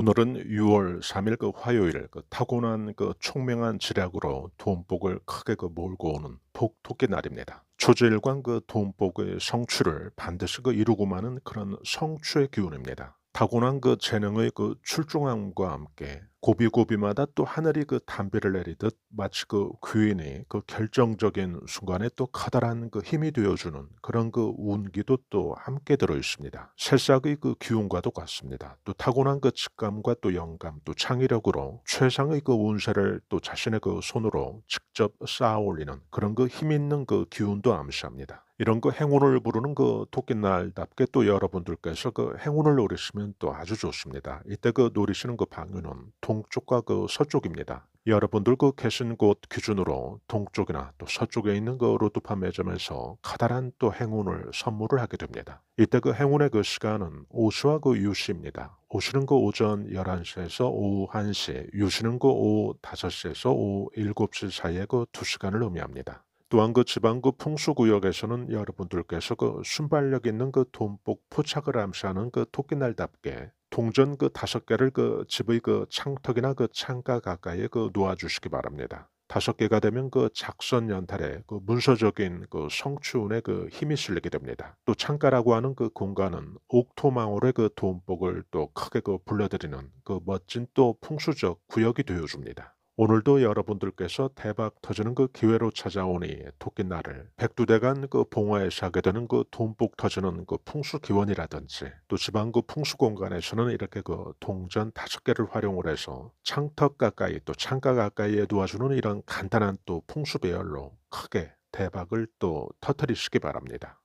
오늘은 6월 3일 그 화요일 그 타고난 그 총명한 지략으로 돈복을 크게 그 몰고 오는 복토끼 날입니다. 초제일관 그 돈복의 성취를 반드시 그 이루고 마는 그런 성취의 기운입니다. 타고난 그 재능의 그 출중함과 함께 고비고비마다 또 하늘이 그 담비를 내리듯 마치 그 귀인이 그 결정적인 순간에 또 커다란 그 힘이 되어주는 그런 그 운기도 또 함께 들어 있습니다. 새싹의 그 기운과도 같습니다. 또 타고난 그 직감과 또 영감 또 창의력으로 최상의 그 운세를 또 자신의 그 손으로 직접 쌓아 올리는 그런 그 힘 있는 그 기운도 암시합니다. 이런 그 행운을 부르는 그 토끼날답게 또 여러분들께서 그 행운을 노리시면 또 아주 좋습니다. 이때 그 노리시는 그 방향은 동쪽과 그 서쪽입니다. 여러분들 그 계신 곳 기준으로 동쪽이나 또 서쪽에 있는 그 로드파 매점에서 커다란 또 행운을 선물을 하게 됩니다. 이때 그 행운의 그 시간은 오시와 그 유시입니다. 오시는 그 오전 11시에서 오후 1시, 유시는 그 오후 5시에서 오후 7시 사이의 그 2시간을 의미합니다. 또한 그 지방구 풍수구역에서는 여러분들께서 그 순발력 있는 그 돈복 포착을 암시하는 그 토끼날답게 동전 그 다섯 개를 그 집의 그 창턱이나 그 창가 가까이에 그 놓아주시기 바랍니다. 다섯 개가 되면 그 작선 연탈에 그 문서적인 그 성추운에 그 힘이 실리게 됩니다. 또 창가라고 하는 그 공간은 옥토망울의 그 돈복을 또 크게 그 불러들이는 그 멋진 또 풍수적 구역이 되어줍니다. 오늘도 여러분들께서 대박 터지는 그 기회로 찾아오니 토끼날을 백두대간 그 봉화에서 하게 되는 그 돈복 터지는 그 풍수 기원이라든지 또 지방구 풍수 공간에서는 이렇게 그 동전 다섯 개를 활용을 해서 창턱 가까이 또 창가 가까이에 놓아주는 이런 간단한 또 풍수 배열로 크게 대박을 또 터뜨리시기 바랍니다.